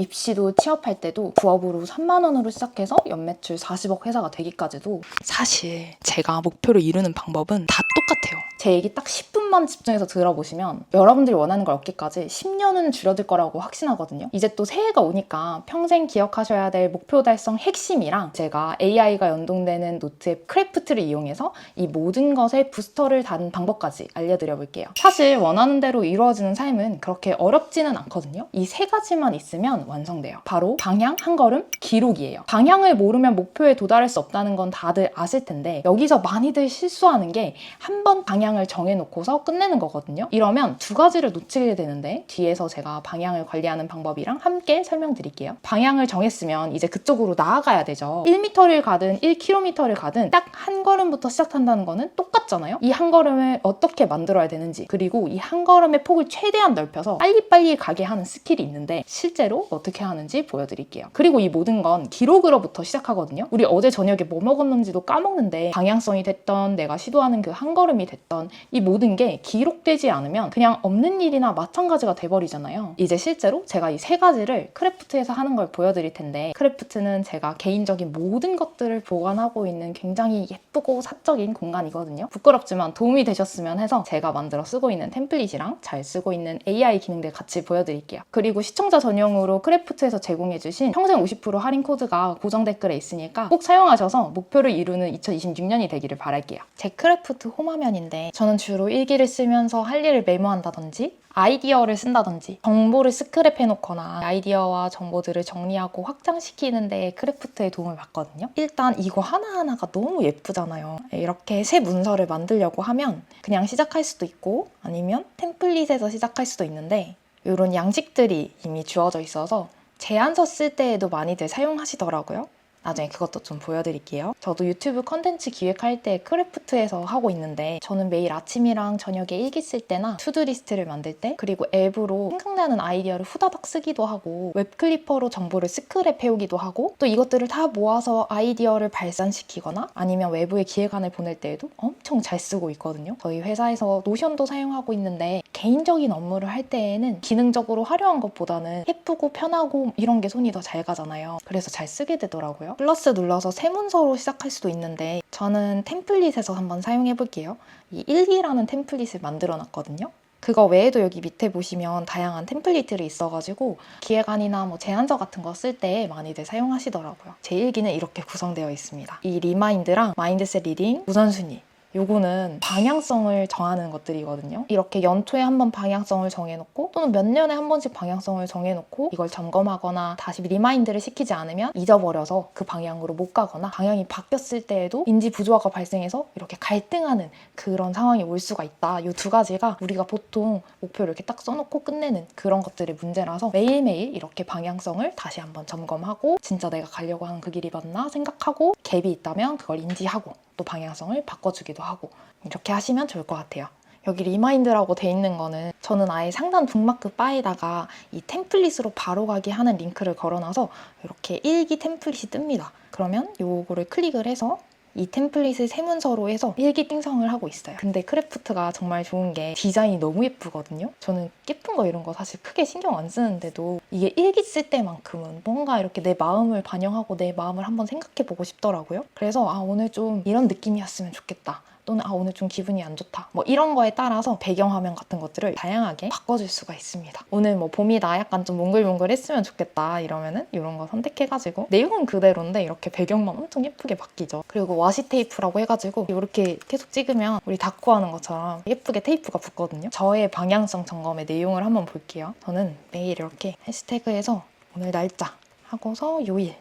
입시도 취업할 때도 부업으로 3만 원으로 시작해서 연매출 40억 회사가 되기까지도 사실 제가 목표를 이루는 방법은 다 똑같아요. 제 얘기 딱 10분만 집중해서 들어보시면 여러분들이 원하는 걸 얻기까지 10년은 줄어들 거라고 확신하거든요. 이제 또 새해가 오니까 평생 기억하셔야 될 목표 달성 핵심이랑 제가 AI가 연동되는 노트 앱 크래프트를 이용해서 이 모든 것에 부스터를 단 방법까지 알려드려 볼게요. 사실 원하는 대로 이루어지는 삶은 그렇게 어렵지는 않거든요. 이 세 가지만 있으면 완성돼요. 바로 방향, 한 걸음, 기록이에요. 방향을 모르면 목표에 도달할 수 없다는 건 다들 아실 텐데 여기서 많이들 실수하는 게 한 번 방향을 정해놓고서 끝내는 거거든요. 이러면 두 가지를 놓치게 되는데 뒤에서 제가 방향을 관리하는 방법이랑 함께 설명드릴게요. 방향을 정했으면 이제 그쪽으로 나아가야 되죠. 1m를 가든 1km를 가든 딱 한 걸음부터 시작한다는 거는 똑 같잖아요. 이 한 걸음을 어떻게 만들어야 되는지 그리고 이 한 걸음의 폭을 최대한 넓혀서 빨리빨리 가게 하는 스킬이 있는데 실제로 어떻게 하는지 보여드릴게요. 그리고 이 모든 건 기록으로부터 시작하거든요. 우리 어제 저녁에 뭐 먹었는지도 까먹는데 방향성이 됐던 내가 시도하는 그 한 걸음이 됐던 이 모든 게 기록되지 않으면 그냥 없는 일이나 마찬가지가 돼버리잖아요. 이제 실제로 제가 이 세 가지를 크래프트에서 하는 걸 보여드릴 텐데 크래프트는 제가 개인적인 모든 것들을 보관하고 있는 굉장히 예쁘고 사적인 공간이거든요. 부끄럽지만 도움이 되셨으면 해서 제가 만들어 쓰고 있는 템플릿이랑 잘 쓰고 있는 AI 기능들 같이 보여드릴게요. 그리고 시청자 전용으로 크래프트에서 제공해주신 평생 50% 할인 코드가 고정 댓글에 있으니까 꼭 사용하셔서 목표를 이루는 2026년이 되기를 바랄게요. 제 크래프트 홈화면인데 저는 주로 일기를 쓰면서 할 일을 메모한다든지 아이디어를 쓴다든지 정보를 스크랩 해 놓거나 아이디어와 정보들을 정리하고 확장시키는데 크래프트의 도움을 받거든요. 일단 이거 하나하나가 너무 예쁘잖아요. 이렇게 새 문서를 만들려고 하면 그냥 시작할 수도 있고 아니면 템플릿에서 시작할 수도 있는데 이런 양식들이 이미 주어져 있어서 제안서 쓸 때에도 많이들 사용하시더라고요. 나중에 그것도 좀 보여드릴게요. 저도 유튜브 컨텐츠 기획할 때 크래프트에서 하고 있는데 저는 매일 아침이랑 저녁에 일기 쓸 때나 투두 리스트를 만들 때 그리고 앱으로 생각나는 아이디어를 후다닥 쓰기도 하고 웹클리퍼로 정보를 스크랩 해오기도 하고 또 이것들을 다 모아서 아이디어를 발산시키거나 아니면 외부에 기획안을 보낼 때에도 엄청 잘 쓰고 있거든요. 저희 회사에서 노션도 사용하고 있는데 개인적인 업무를 할 때에는 기능적으로 화려한 것보다는 예쁘고 편하고 이런 게 손이 더 잘 가잖아요. 그래서 잘 쓰게 되더라고요. 플러스 눌러서 새 문서로 시작할 수도 있는데 저는 템플릿에서 한번 사용해 볼게요. 이 일기라는 템플릿을 만들어 놨거든요. 그거 외에도 여기 밑에 보시면 다양한 템플릿들이 있어가지고 기획안이나 뭐 제안서 같은 거 쓸 때 많이들 사용하시더라고요. 제 일기는 이렇게 구성되어 있습니다. 이 리마인드랑 마인드셋 리딩, 우선순위 요거는 방향성을 정하는 것들이거든요. 이렇게 연초에 한번 방향성을 정해놓고 또는 몇 년에 한 번씩 방향성을 정해놓고 이걸 점검하거나 다시 리마인드를 시키지 않으면 잊어버려서 그 방향으로 못 가거나 방향이 바뀌었을 때에도 인지 부조화가 발생해서 이렇게 갈등하는 그런 상황이 올 수가 있다. 이 두 가지가 우리가 보통 목표를 이렇게 딱 써놓고 끝내는 그런 것들이 문제라서 매일매일 이렇게 방향성을 다시 한번 점검하고 진짜 내가 가려고 하는 그 길이 맞나 생각하고 갭이 있다면 그걸 인지하고 또 방향성을 바꿔주기도 하고 이렇게 하시면 좋을 것 같아요. 여기 리마인드라고 돼 있는 거는 저는 아예 상단 북마크 바에다가 이 템플릿으로 바로 가게 하는 링크를 걸어놔서 이렇게 일기 템플릿이 뜹니다. 그러면 요거를 클릭을 해서 이 템플릿을 세 문서로 해서 일기 띵성을 하고 있어요. 근데 크래프트가 정말 좋은 게 디자인이 너무 예쁘거든요. 저는 예쁜 거 이런 거 사실 크게 신경 안 쓰는데도 이게 일기 쓸 때만큼은 뭔가 이렇게 내 마음을 반영하고 내 마음을 한번 생각해 보고 싶더라고요. 그래서 아 오늘 좀 이런 느낌이었으면 좋겠다. 또는 아 오늘 좀 기분이 안 좋다. 뭐 이런 거에 따라서 배경화면 같은 것들을 다양하게 바꿔줄 수가 있습니다. 오늘 뭐 봄이다 약간 좀 몽글몽글 했으면 좋겠다 이러면은 이런 거 선택해가지고 내용은 그대로인데 이렇게 배경만 엄청 예쁘게 바뀌죠. 그리고 와시 테이프라고 해가지고 이렇게 계속 찍으면 우리 다코 하는 것처럼 예쁘게 테이프가 붙거든요. 저의 방향성 점검의 내용을 한번 볼게요. 저는 매일 이렇게 해시태그에서 오늘 날짜 하고서 요일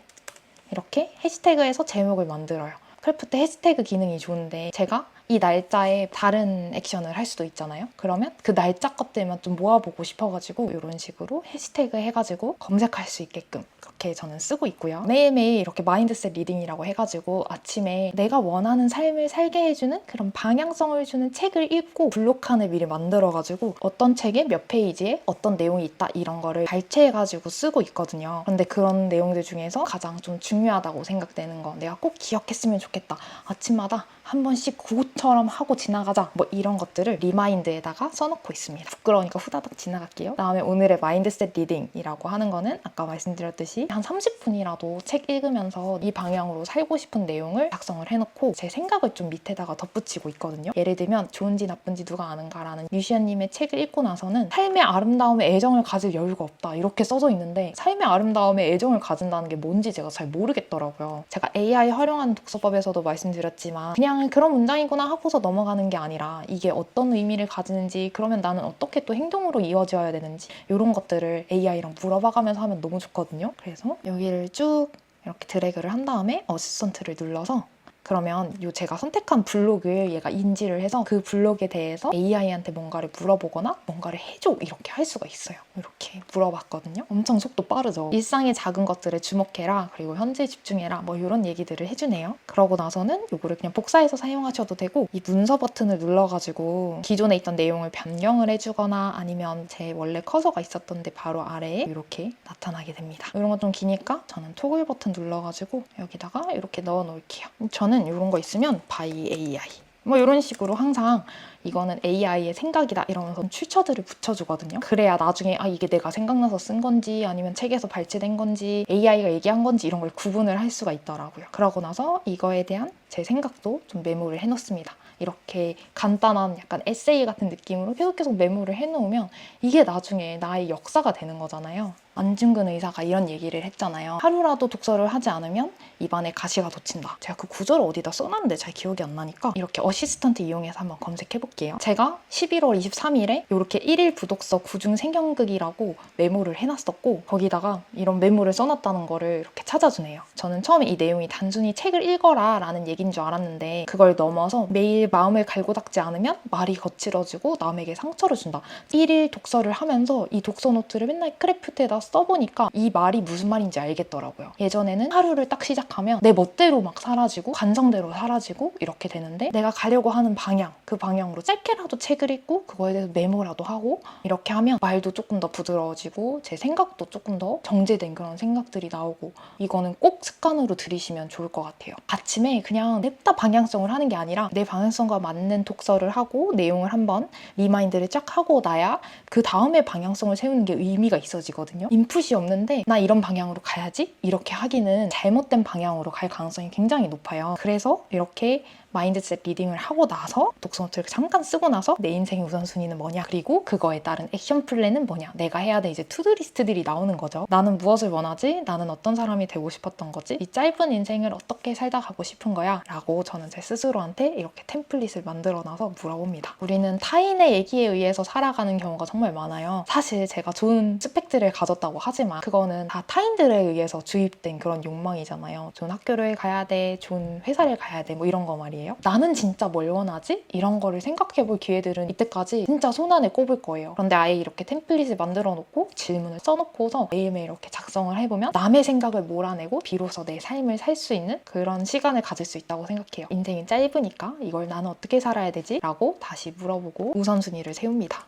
이렇게 해시태그에서 제목을 만들어요. 크래프트 해시태그 기능이 좋은데 제가 이 날짜에 다른 액션을 할 수도 있잖아요. 그러면 그 날짜 것들만 좀 모아보고 싶어가지고 이런 식으로 해시태그 해가지고 검색할 수 있게끔 그렇게 저는 쓰고 있고요. 매일매일 이렇게 마인드셋 리딩이라고 해가지고 아침에 내가 원하는 삶을 살게 해주는 그런 방향성을 주는 책을 읽고 블록칸을 미리 만들어가지고 어떤 책에 몇 페이지에 어떤 내용이 있다 이런 거를 발췌해가지고 쓰고 있거든요. 그런데 그런 내용들 중에서 가장 좀 중요하다고 생각되는 거 내가 꼭 기억했으면 좋겠다. 아침마다 한 번씩 그것처럼 하고 지나가자 뭐 이런 것들을 리마인드에다가 써놓고 있습니다. 부끄러우니까 후다닥 지나갈게요. 그다음에 오늘의 마인드셋 리딩이라고 하는 거는 아까 말씀드렸듯이 한 30분이라도 책 읽으면서 이 방향으로 살고 싶은 내용을 작성을 해놓고 제 생각을 좀 밑에다가 덧붙이고 있거든요. 예를 들면 좋은지 나쁜지 누가 아는가라는 유시연님의 책을 읽고 나서는 삶의 아름다움에 애정을 가질 여유가 없다 이렇게 써져 있는데 삶의 아름다움에 애정을 가진다는 게 뭔지 제가 잘 모르겠더라고요. 제가 AI 활용하는 독서법에서도 말씀드렸지만 그냥 그런 문장이구나 하고서 넘어가는 게 아니라 이게 어떤 의미를 가지는지 그러면 나는 어떻게 또 행동으로 이어져야 되는지 이런 것들을 AI랑 물어봐가면서 하면 너무 좋거든요. 그래서 여기를 쭉 이렇게 드래그를 한 다음에 어시스턴트를 눌러서 그러면 요 제가 선택한 블록을 얘가 인지를 해서 그 블록에 대해서 AI한테 뭔가를 물어보거나 뭔가를 해줘 이렇게 할 수가 있어요. 이렇게 물어봤거든요. 엄청 속도 빠르죠. 일상의 작은 것들에 주목해라 그리고 현재에 집중해라 뭐 이런 얘기들을 해주네요. 그러고 나서는 요거를 그냥 복사해서 사용하셔도 되고 이 문서 버튼을 눌러가지고 기존에 있던 내용을 변경을 해주거나 아니면 제 원래 커서가 있었던데 바로 아래에 이렇게 나타나게 됩니다. 이런 거좀 기니까 저는 토글 버튼 눌러가지고 여기다가 이렇게 넣어 놓을게요. 저는 이런 거 있으면 by AI 뭐 이런 식으로 항상 이거는 AI의 생각이다 이러면서 출처들을 붙여주거든요. 그래야 나중에 아 이게 내가 생각나서 쓴 건지 아니면 책에서 발췌된 건지 AI가 얘기한 건지 이런 걸 구분을 할 수가 있더라고요. 그러고 나서 이거에 대한 제 생각도 좀 메모를 해놓습니다. 이렇게 간단한 약간 에세이 같은 느낌으로 계속 계속 메모를 해놓으면 이게 나중에 나의 역사가 되는 거잖아요. 안중근 의사가 이런 얘기를 했잖아요. 하루라도 독서를 하지 않으면 입안에 가시가 돋친다. 제가 그 구절을 어디다 써놨는데 잘 기억이 안 나니까 이렇게 어시스턴트 이용해서 한번 검색해 볼게요. 제가 11월 23일에 이렇게 1일 부독서 구중 생경극이라고 메모를 해놨었고 거기다가 이런 메모를 써놨다는 거를 이렇게 찾아주네요. 저는 처음에 이 내용이 단순히 책을 읽어라 라는 얘기인 줄 알았는데 그걸 넘어서 매일 마음을 갈고 닦지 않으면 말이 거칠어지고 남에게 상처를 준다. 1일 독서를 하면서 이 독서 노트를 맨날 크래프트에다 써보니까 이 말이 무슨 말인지 알겠더라고요. 예전에는 하루를 딱 시작하면 내 멋대로 막 사라지고 관성대로 사라지고 이렇게 되는데 내가 가려고 하는 방향 그 방향으로 짧게라도 책을 읽고 그거에 대해서 메모라도 하고 이렇게 하면 말도 조금 더 부드러워지고 제 생각도 조금 더 정제된 그런 생각들이 나오고 이거는 꼭 습관으로 들이시면 좋을 것 같아요. 아침에 그냥 냅다 방향성을 하는 게 아니라 내 방향성과 맞는 독서를 하고 내용을 한번 리마인드를 쫙 하고 나야 그 다음에 방향성을 세우는 게 의미가 있어지거든요. 인풋이 없는데 나 이런 방향으로 가야지? 이렇게 하기는 잘못된 방향으로 갈 가능성이 굉장히 높아요. 그래서 이렇게 마인드셋 리딩을 하고 나서 독서 노트를 잠깐 쓰고 나서 내 인생의 우선순위는 뭐냐? 그리고 그거에 따른 액션 플랜은 뭐냐? 내가 해야 될 이제 투두 리스트들이 나오는 거죠. 나는 무엇을 원하지? 나는 어떤 사람이 되고 싶었던 거지? 이 짧은 인생을 어떻게 살다 가고 싶은 거야? 라고 저는 제 스스로한테 이렇게 템플릿을 만들어 놔서 물어봅니다. 우리는 타인의 얘기에 의해서 살아가는 경우가 정말 많아요. 사실 제가 좋은 스펙들을 가졌 다고 하지만 그거는 다 타인들에 의해서 주입된 그런 욕망이잖아요 좋은 학교를 가야 돼 좋은 회사를 가야 돼 뭐 이런 거 말이에요 나는 진짜 뭘 원하지? 이런 거를 생각해 볼 기회들은 이때까지 진짜 손안에 꼽을 거예요. 그런데 아예 이렇게 템플릿을 만들어 놓고 질문을 써놓고서 매일매일 이렇게 작성을 해보면 남의 생각을 몰아내고 비로소 내 삶을 살 수 있는 그런 시간을 가질 수 있다고 생각해요. 인생이 짧으니까 이걸 나는 어떻게 살아야 되지? 라고 다시 물어보고 우선순위를 세웁니다.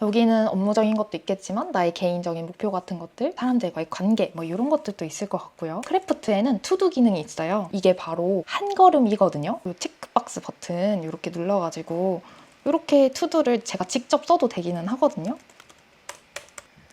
여기는 업무적인 것도 있겠지만 나의 개인적인 목표 같은 것들, 사람들과의 관계 뭐 이런 것들도 있을 것 같고요. 크래프트에는 투두 기능이 있어요. 이게 바로 한 걸음이거든요. 이 체크박스 버튼 이렇게 눌러가지고 이렇게 투두를 제가 직접 써도 되기는 하거든요.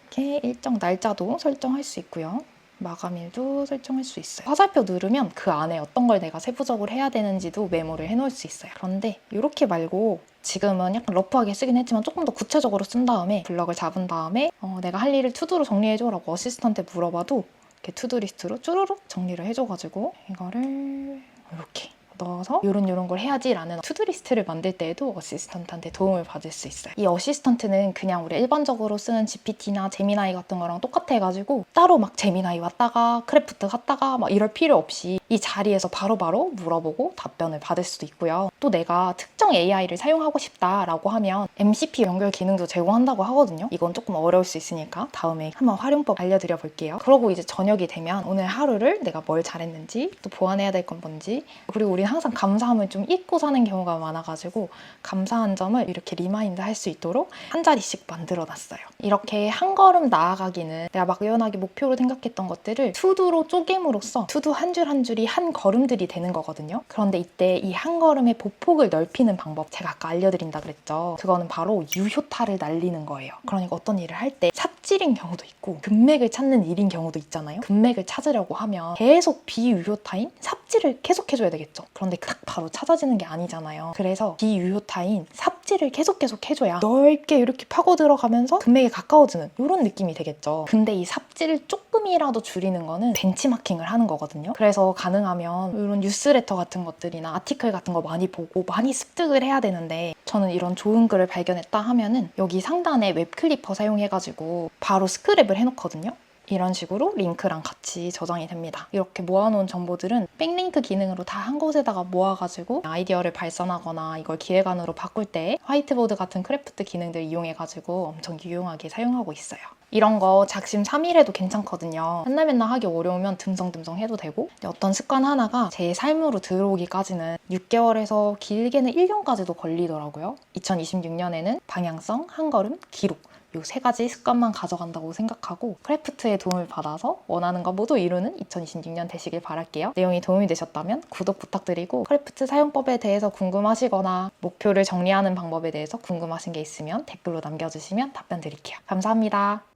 이렇게 일정 날짜도 설정할 수 있고요. 마감일도 설정할 수 있어요. 화살표 누르면 그 안에 어떤 걸 내가 세부적으로 해야 되는지도 메모를 해놓을 수 있어요. 그런데 이렇게 말고 지금은 약간 러프하게 쓰긴 했지만 조금 더 구체적으로 쓴 다음에 블럭을 잡은 다음에 어, 내가 할 일을 투두로 정리해줘라고 어시스턴트한테 물어봐도 이렇게 투두 리스트로 쭈루룩 정리를 해줘가지고 이거를 이렇게 넣어서 요런 요런 걸 해야지라는 투두 리스트를 만들 때에도 어시스턴트한테 도움을 받을 수 있어요. 이 어시스턴트는 그냥 우리 일반적으로 쓰는 GPT나 제미나이 같은 거랑 똑같아 가지고 따로 막 제미나이 왔다가 크래프트 갔다가 막 이럴 필요 없이 이 자리에서 바로 바로 물어보고 답변을 받을 수도 있고요. 또 내가 특정 AI를 사용하고 싶다라고 하면 MCP 연결 기능도 제공한다고 하거든요. 이건 조금 어려울 수 있으니까 다음에 한번 활용법 알려드려 볼게요. 그러고 이제 저녁이 되면 오늘 하루를 내가 뭘 잘했는지 또 보완해야 될 건 뭔지 그리고 우리는 항상 감사함을 좀 잊고 사는 경우가 많아가지고 감사한 점을 이렇게 리마인드 할 수 있도록 한 자리씩 만들어 놨어요. 이렇게 한 걸음 나아가기는 내가 막연하게 목표로 생각했던 것들을 투두로 쪼갰으로써 투두 한 줄 한줄 이 한 걸음들이 되는 거거든요. 그런데 이때 이 한 걸음의 보폭을 넓히는 방법 제가 아까 알려드린다 그랬죠. 그거는 바로 유효타를 날리는 거예요. 그러니까 어떤 일을 할 때 삽질인 경우도 있고 금맥을 찾는 일인 경우도 있잖아요. 금맥을 찾으려고 하면 계속 비유효타인 삽질을 계속 해줘야 되겠죠. 그런데 딱 바로 찾아지는 게 아니잖아요. 그래서 비유효타인 삽 질을 계속 계속 해줘야 넓게 이렇게 파고 들어가면서 금맥에 가까워지는 이런 느낌이 되겠죠. 근데 이 삽질을 조금이라도 줄이는 거는 벤치마킹을 하는 거거든요. 그래서 가능하면 이런 뉴스레터 같은 것들이나 아티클 같은 거 많이 보고 많이 습득을 해야 되는데 저는 이런 좋은 글을 발견했다 하면은 여기 상단에 웹클리퍼 사용해가지고 바로 스크랩을 해놓거든요. 이런 식으로 링크랑 같이 저장이 됩니다. 이렇게 모아놓은 정보들은 백링크 기능으로 다 한 곳에다가 모아가지고 아이디어를 발산하거나 이걸 기획안으로 바꿀 때 화이트보드 같은 크래프트 기능들 이용해가지고 엄청 유용하게 사용하고 있어요. 이런 거 작심 3일 해도 괜찮거든요. 맨날 맨날 하기 어려우면 듬성듬성 해도 되고 어떤 습관 하나가 제 삶으로 들어오기까지는 6개월에서 길게는 1년까지도 걸리더라고요. 2026년에는 방향성, 한 걸음, 기록 이 세 가지 습관만 가져간다고 생각하고 크래프트의 도움을 받아서 원하는 거 모두 이루는 2026년 되시길 바랄게요. 내용이 도움이 되셨다면 구독 부탁드리고 크래프트 사용법에 대해서 궁금하시거나 목표를 정리하는 방법에 대해서 궁금하신 게 있으면 댓글로 남겨주시면 답변 드릴게요. 감사합니다.